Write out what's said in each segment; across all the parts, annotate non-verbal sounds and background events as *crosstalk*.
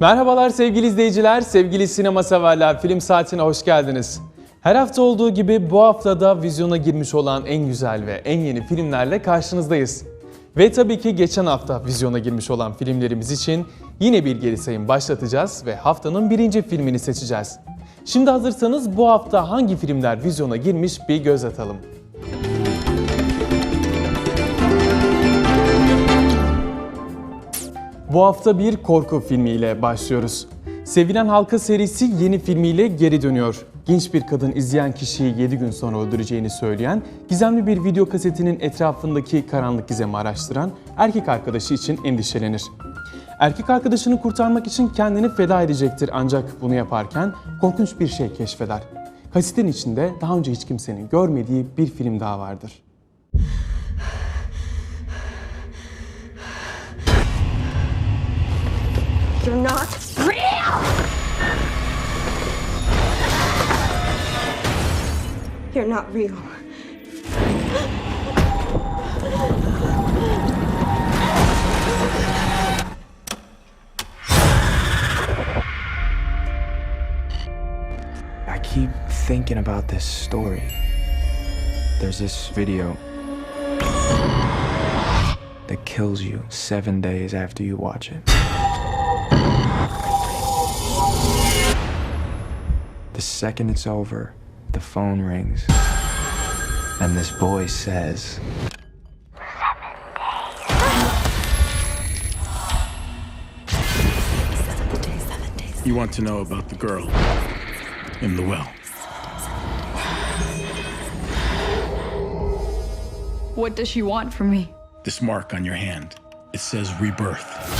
Merhabalar sevgili izleyiciler, sevgili sinema severler, film saatine hoş geldiniz. Her hafta olduğu gibi bu hafta da vizyona girmiş olan en güzel ve en yeni filmlerle karşınızdayız. Ve tabii ki geçen hafta vizyona girmiş olan filmlerimiz için yine bir geri sayım başlatacağız ve haftanın birinci filmini seçeceğiz. Şimdi hazırsanız bu hafta hangi filmler vizyona girmiş bir göz atalım. Bu hafta bir korku filmiyle başlıyoruz. Sevilen Halka serisi yeni filmiyle geri dönüyor. Genç bir kadın izleyen kişiyi 7 gün sonra öldüreceğini söyleyen, gizemli bir video kasetinin etrafındaki karanlık gizemi araştıran erkek arkadaşı için endişelenir. Erkek arkadaşını kurtarmak için kendini feda edecektir ancak bunu yaparken korkunç bir şey keşfeder. Kasetin içinde daha önce hiç kimsenin görmediği bir film daha vardır. You're not real! You're not real. I keep thinking about this story. There's this video that kills you seven days after you watch it. The second it's over, the phone rings. And this boy says, You want to know about the girl in the well. What does she want from me? This mark on your hand. It says rebirth.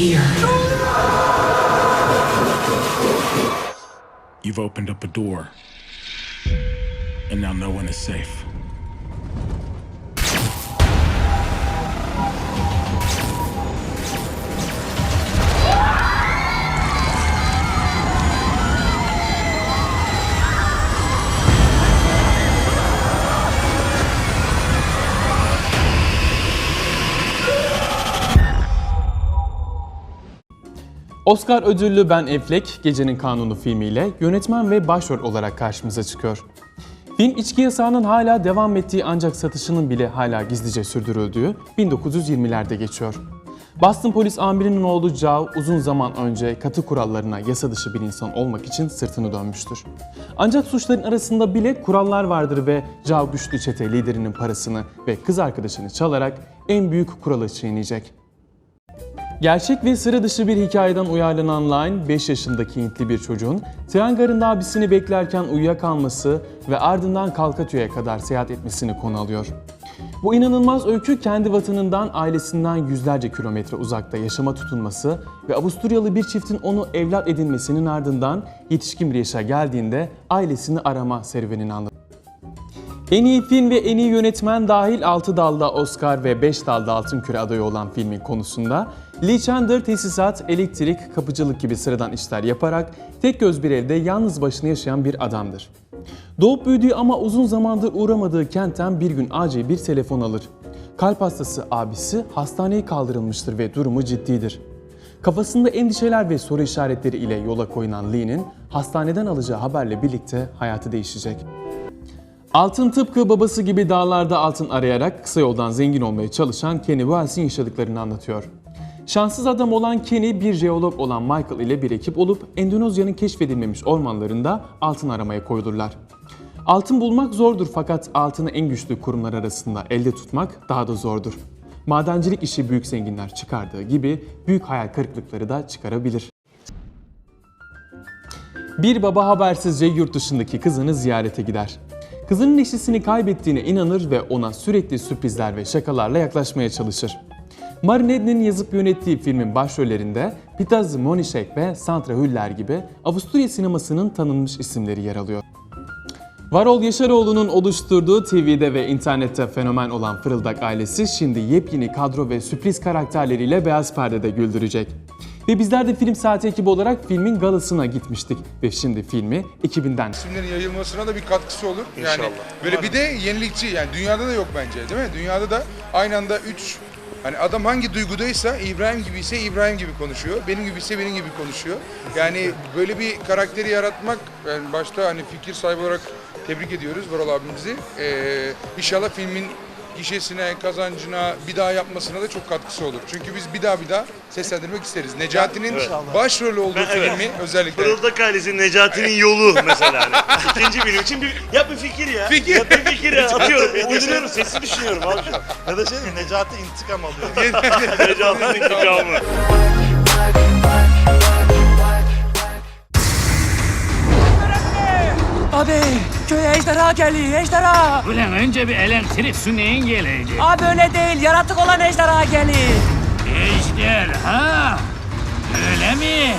Here. You've opened up a door. And now no one is safe. Oscar ödüllü Ben Affleck, Gecenin Kanunu filmiyle yönetmen ve başrol olarak karşımıza çıkıyor. Film içki yasağının hala devam ettiği ancak satışının bile hala gizlice sürdürüldüğü 1920'lerde geçiyor. Boston polis amirinin oğlu Joe uzun zaman önce katı kurallarına yasa dışı bir insan olmak için sırtını dönmüştür. Ancak suçların arasında bile kurallar vardır ve Joe güçlü çete liderinin parasını ve kız arkadaşını çalarak en büyük kuralı çiğneyecek. Gerçek ve sıra dışı bir hikayeden uyarlanan Line, 5 yaşındaki Hintli bir çocuğun tren garında abisini beklerken uyuyakalması ve ardından Kalkatü'ye kadar seyahat etmesini konu alıyor. Bu inanılmaz öykü kendi vatanından, ailesinden yüzlerce kilometre uzakta yaşama tutunması ve Avusturyalı bir çiftin onu evlat edinmesinin ardından yetişkin bir yaşa geldiğinde ailesini arama serüvenini anlatıyor. En iyi film ve en iyi yönetmen dahil 6 dalda Oscar ve 5 dalda Altın Küre adayı olan filmin konusunda Lee Chandler tesisat, elektrik, kapıcılık gibi sıradan işler yaparak tek göz bir evde yalnız başına yaşayan bir adamdır. Doğup büyüdüğü ama uzun zamandır uğramadığı kentten bir gün acil bir telefon alır. Kalp hastası abisi hastaneye kaldırılmıştır ve durumu ciddidir. Kafasında endişeler ve soru işaretleri ile yola koyulan Lee'nin hastaneden alacağı haberle birlikte hayatı değişecek. Altın tıpkı babası gibi dağlarda altın arayarak kısa yoldan zengin olmaya çalışan Kenny Wells'in yaşadıklarını anlatıyor. Şanssız adam olan Kenny bir jeolog olan Michael ile bir ekip olup Endonezya'nın keşfedilmemiş ormanlarında altın aramaya koyulurlar. Altın bulmak zordur fakat altını en güçlü kurumlar arasında elde tutmak daha da zordur. Madencilik işi büyük zenginler çıkardığı gibi büyük hayal kırıklıkları da çıkarabilir. Bir baba habersizce yurt dışındaki kızını ziyarete gider. Kızının eşisini kaybettiğine inanır ve ona sürekli sürprizler ve şakalarla yaklaşmaya çalışır. Marinetti'nin yazıp yönettiği filmin başrollerinde Pita Zmonishek ve Sandra Hüller gibi Avusturya sinemasının tanınmış isimleri yer alıyor. Varol Yaşaroğlu'nun oluşturduğu TV'de ve internette fenomen olan Fırıldak ailesi şimdi yepyeni kadro ve sürpriz karakterleriyle beyaz perdede güldürecek. Ve bizler de film saati ekibi olarak filmin galasına gitmiştik ve şimdi filmi ekibinden isimlerin yayılmasına da bir katkısı olur. Yani böyle bir de yenilikçi yani dünyada da yok bence değil mi? Dünyada da aynı anda üç hani adam hangi duygudaysa İbrahim gibi ise İbrahim gibi konuşuyor. Benim gibi ise benim gibi konuşuyor. Yani böyle bir karakteri yaratmak yani başta hani fikir sahibi olarak tebrik ediyoruz Varol abimizi. Ee, inşallah filmin gişesine, kazancına, bir daha yapmasına da çok katkısı olur. Çünkü biz bir daha bir daha seslendirmek isteriz. Necati'nin başrolü olduğu filmi özellikle. Fırıldak ailesi Necati'nin yolu *laughs* mesela. Hani. İkinci benim için bir, yap bir fikir ya. Fikir. Yap bir fikir ya. *laughs* Atıyorum. Uyduruyorum. Sesi düşünüyorum abi şu an. Ya da şey mi? Necati intikam alıyor. *laughs* Necati'nin intikamı. Abi köye ejderha geliyor ejderha. Ulan önce bir elektrik süneğin gelecek. Abi öyle değil yaratık olan ejderha geliyor. Ejder ha? Öyle mi?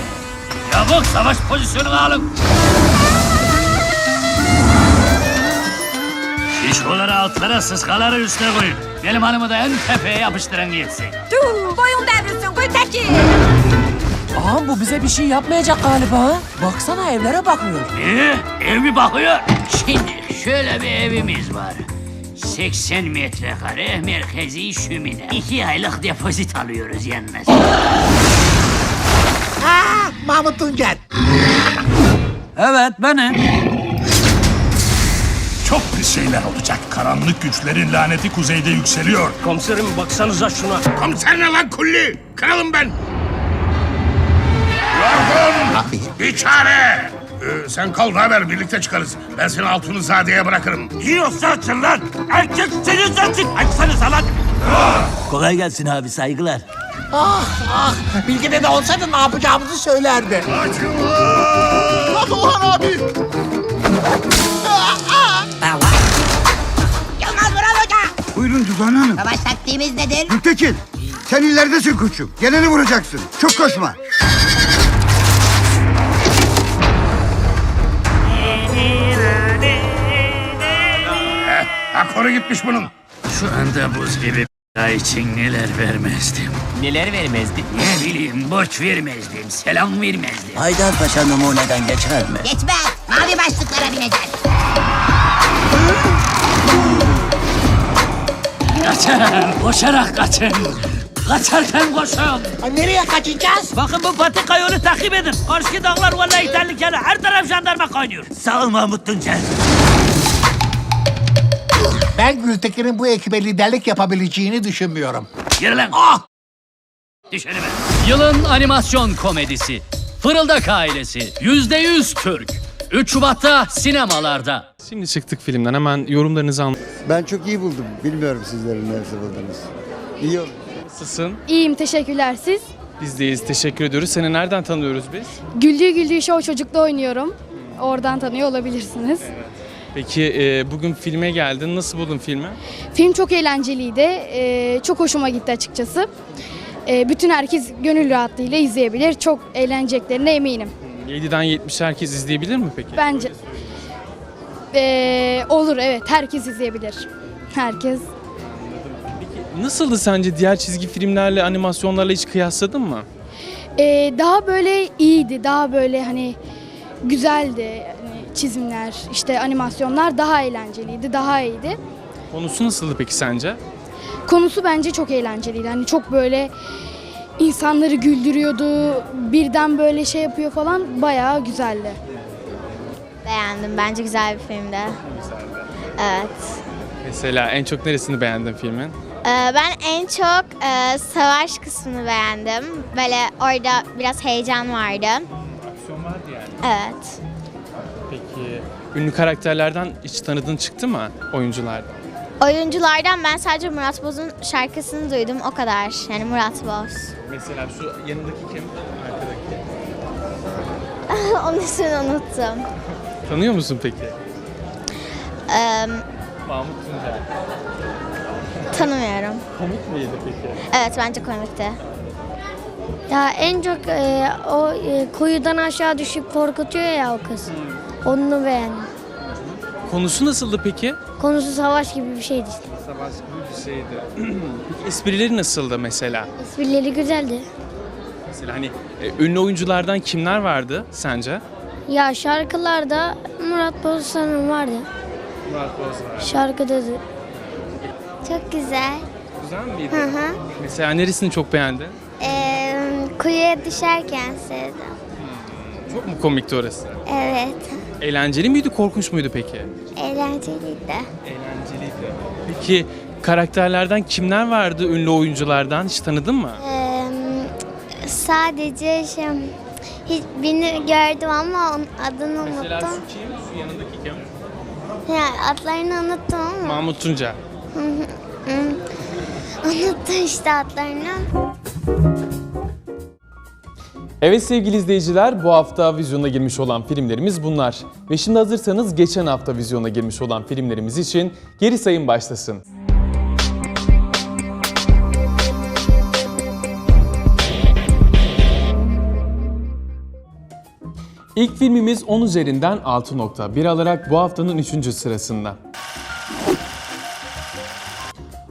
Çabuk savaş pozisyonunu alın. Şişkoları altlara, sıskaları üstüne koyun. Benim hanımı da en tepeye yapıştırın gitsin. Dur, boyun devrilsin Gültekin. Ağam bu bize bir şey yapmayacak galiba. Baksana evlere bakmıyor. Ee, ev mi bakıyor? Şimdi şöyle bir evimiz var. 80 metrekare merkezi şömine. İki aylık depozit alıyoruz yalnız. Mahmut Tuncer. Evet benim. Çok pis şeyler olacak. Karanlık güçlerin laneti kuzeyde yükseliyor. Komiserim baksanıza şuna. Komiser ne lan kulli? Kralım ben. Yorgun! Bir çare! Ee, sen kal ne haber birlikte çıkarız. Ben seni Altunizade bırakırım. Yiyorsa açın lan. Erkek seni zaten. Açsanıza lan. Kolay gelsin abi saygılar. Ah ah. Bilgide de olsaydı ne yapacağımızı söylerdi. Hadi Orhan abi. Yılmaz Vural Hoca. Buyurun Tuzan Hanım. Savaş taktiğimiz nedir? Gültekin, sen ileridesin koçum. Geleni vuracaksın. Çok koşma. Akoru gitmiş bunun. Şu anda buz gibi bir için neler vermezdim. Neler vermezdi? Ne bileyim borç vermezdim, selam vermezdim. Haydar Paşa numuneden geçer mi? Geçmez. Mavi başlıklara binecek. Kaçın, koşarak kaçın. Kaçarken koşun. Nereye kaçacağız? Bakın bu patika yolu takip edin. Karşı dağlar vallahi tehlikeli. Her taraf jandarma kaynıyor. Sağ ol Mahmut Tuncer. Ben Gültekin'in bu ekibe liderlik yapabileceğini düşünmüyorum. Yürü lan. Ah! Düş önüme. Yılın animasyon komedisi Fırıldak Ailesi %100 Türk 3 Şubat'ta sinemalarda. Şimdi çıktık filmden hemen yorumlarınızı al. Ben çok iyi buldum. Bilmiyorum sizlerin nasıl buldunuz. İyi oldu. Nasılsın? İyiyim teşekkürler siz. Biz deyiz. Teşekkür ediyoruz. Seni nereden tanıyoruz biz? Güldüğü güldüğü show çocukta oynuyorum. Oradan tanıyor olabilirsiniz. Peki e, bugün filme geldin. Nasıl buldun filmi? Film çok eğlenceliydi. Ee, çok hoşuma gitti açıkçası. Ee, bütün herkes gönül rahatlığıyla izleyebilir. Çok eğleneceklerine eminim. 7'den 70 herkes izleyebilir mi peki? Bence Ee, olur evet herkes izleyebilir. Herkes. Nasıldı sence diğer çizgi filmlerle, animasyonlarla hiç kıyasladın mı? Ee, daha böyle iyiydi. Daha böyle hani güzeldi. Çizimler, işte animasyonlar daha eğlenceliydi, daha iyiydi. Konusu nasıldı peki sence? Konusu bence çok eğlenceliydi. Hani çok böyle insanları güldürüyordu. Birden böyle şey yapıyor falan. Bayağı güzeldi. Beğendim. Bence güzel bir filmdi. Evet. Mesela en çok neresini beğendin filmin? Ee, ben en çok e, savaş kısmını beğendim. Böyle orada biraz heyecan vardı. Aksiyon vardı yani. Evet. Ünlü karakterlerden hiç tanıdığın çıktı mı oyunculardan? Oyunculardan ben sadece Murat Boz'un şarkısını duydum o kadar. Yani Murat Boz. Mesela şu yanındaki kim? Arkadaki. *laughs* Onun için unuttum. Tanıyor musun peki? Ee, Mahmut Tuncel. tanımıyorum. Komik miydi peki? Evet bence komikti. Ya en çok e, o e, kuyudan aşağı düşüp korkutuyor ya o kız. Onu beğendim. Konusu nasıldı peki? Konusu savaş gibi bir şeydi işte. Savaş gibi bir şeydi. *clears throat* peki esprileri nasıldı mesela? Esprileri güzeldi. Mesela hani e, ünlü oyunculardan kimler vardı sence? Ya şarkılarda Murat Bozsan'ın vardı. Murat Bozlar. Şarkıda da Çok güzel. Güzel miydi? Hı hı. Mesela neresini çok beğendin? Ee, kuyuya düşerken sevdim. Çok mu komikti orası? Evet. Eğlenceli miydi, korkunç muydu peki? Eğlenceliydi. Eğlenceliydi. Peki karakterlerden kimler vardı ünlü oyunculardan? Hiç tanıdın mı? Ee, sadece şey, hiç birini gördüm ama onun adını unuttum. kim? Şu yanındaki kim? Yani adlarını unuttum ama. Mahmut Tunca. Hı hı, hı. Unuttum işte adlarını. Evet sevgili izleyiciler bu hafta vizyona girmiş olan filmlerimiz bunlar. Ve şimdi hazırsanız geçen hafta vizyona girmiş olan filmlerimiz için geri sayım başlasın. İlk filmimiz 10 üzerinden 6.1 alarak bu haftanın 3. sırasında.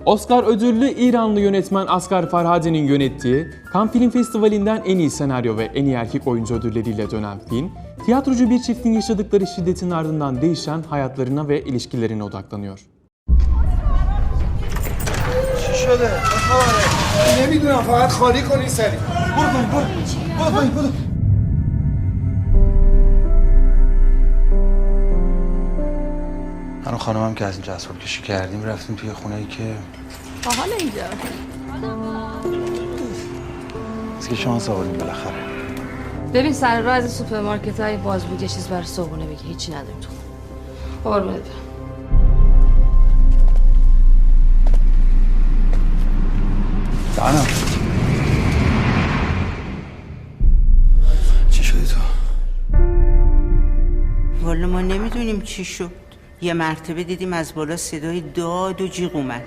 Oscar ödüllü İranlı yönetmen Asghar Farhadi'nin yönettiği Cannes Film Festivali'nden en iyi senaryo ve en iyi erkek oyuncu ödülleriyle dönen film, tiyatrocu bir çiftin yaşadıkları şiddetin ardından değişen hayatlarına ve ilişkilerine odaklanıyor. چی شده؟ چه خبره؟ نمیدونم فقط خالی کنی سری برو پایین برو برو پایین برو من و خانمم که از اینجا اسباب کشی کردیم رفتیم توی خونه ای که با حال اینجا. از که شانس آوردیم بالاخره. ببین سر راه از سوپرمارکت های باز بود یه چیز برای صبحونه بگی هیچی نداریم تو قربونت. برم جانم چی شدی تو؟ والا ما نمی‌دونیم چی شد. یه مرتبه دیدیم از بالا صدای داد و جیغ اومد.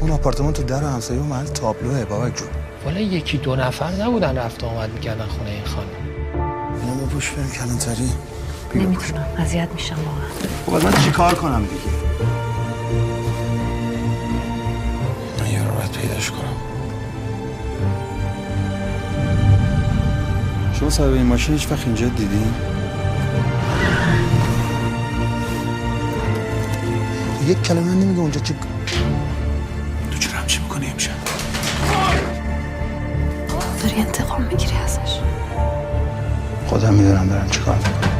اون آپارتمان تو در همسایه و محل تابلوه. بابک جون. والا یکی دو نفر نبودن رفت آمد می‌کردن خونه این خانم. اینو بپوش بریم کلانتری. نمی‌تونم. اذیت میشم واقعا. خب من چیکار کنم دیگه؟ من یه رو باید پیداش کنم. شما صاحب این ماشین هیچ وقت اینجا دیدین؟ یک کلمه نمیگه اونجا چی تو چرا همچی می‌کنی امشب؟ داری انتقام می‌گیری ازش خودم می‌دونم دارم چیکار می‌کنم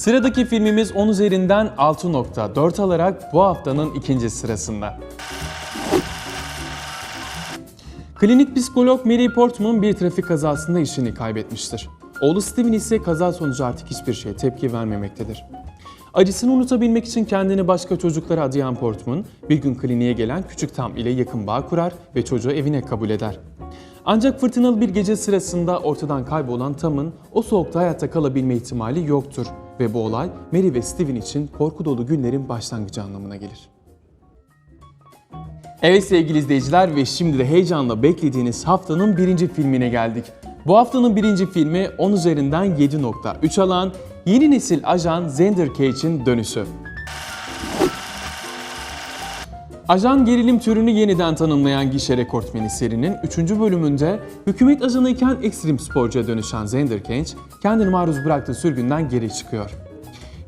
Sıradaki filmimiz 10 üzerinden 6.4 alarak bu haftanın ikinci sırasında. Klinik psikolog Mary Portman bir trafik kazasında işini kaybetmiştir. Oğlu Steven ise kaza sonucu artık hiçbir şeye tepki vermemektedir. Acısını unutabilmek için kendini başka çocuklara adayan Portman, bir gün kliniğe gelen küçük Tam ile yakın bağ kurar ve çocuğu evine kabul eder. Ancak fırtınalı bir gece sırasında ortadan kaybolan Tam'ın o soğukta hayatta kalabilme ihtimali yoktur ve bu olay Mary ve Steven için korku dolu günlerin başlangıcı anlamına gelir. Evet sevgili izleyiciler ve şimdi de heyecanla beklediğiniz haftanın birinci filmine geldik. Bu haftanın birinci filmi 10 üzerinden 7.3 alan yeni nesil ajan Xander Cage'in dönüşü. Ajan gerilim türünü yeniden tanımlayan gişe rekortmeni serinin 3. bölümünde hükümet ajanıyken ekstrem sporcuya dönüşen Xander Cage kendini maruz bıraktığı sürgünden geri çıkıyor.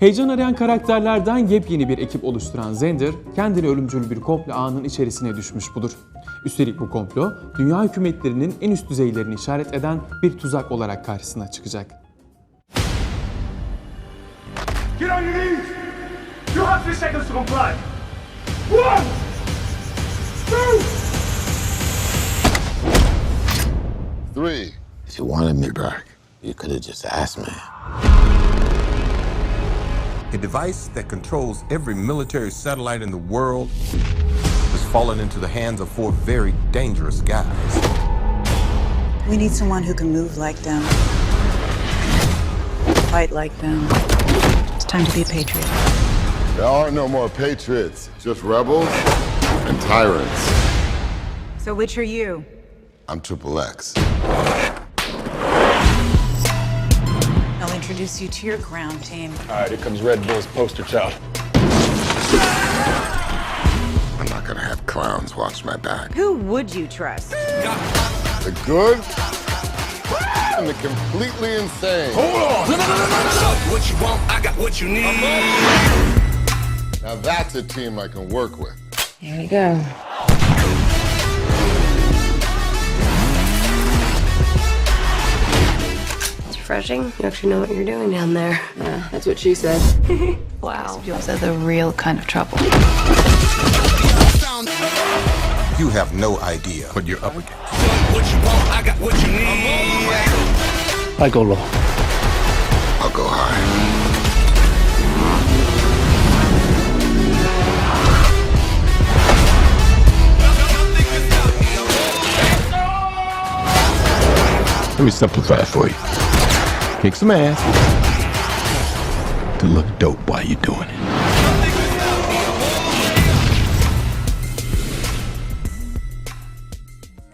Heyecan arayan karakterlerden yepyeni bir ekip oluşturan Xander, kendini ölümcül bir komplo ağının içerisine düşmüş budur. Üstelik bu komplo, dünya hükümetlerinin en üst düzeylerini işaret eden bir tuzak olarak karşısına çıkacak. Get on your knees! You have three seconds to comply. One! Two! Three. If you wanted me back, you could have just asked me. A device that controls every military satellite in the world has fallen into the hands of four very dangerous guys. We need someone who can move like them, fight like them. It's time to be a patriot. There are no more patriots, just rebels and tyrants. So, which are you? I'm Triple X. I'll introduce you to your ground team. All right, here comes Red Bull's poster child. I'm not gonna have clowns watch my back. Who would you trust? The good and the completely insane. Hold on. No, no, no, no, no, no. What you want, I got what you need. Now that's a team I can work with. Here we go. It's refreshing. You actually know what you're doing down there. Yeah, that's what she said. *laughs* wow. Those are the real kind of trouble. You have no idea what you're up against. What you want, I got what you need. I go low. I'll go high. Let me simplify it for you. Kick some ass to look dope while you're doing it.